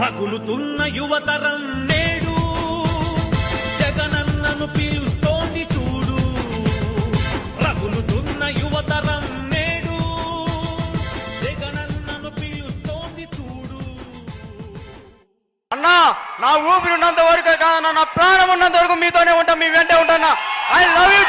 పగులుతున్న యువతరం నేడు. జగనన్నను పిలుస్తోంది చూడు. రగులుతున్న యువతరం నేడు. జగనన్నను పిలుస్తోంది చూడు. అన్నా నా ఊపిరి ఉన్నంత వరకు కాదన్నా నా ప్రాణం ఉన్నంత వరకు మీతోనే ఉంటా మీ వెంటే ఉంటా I love I love you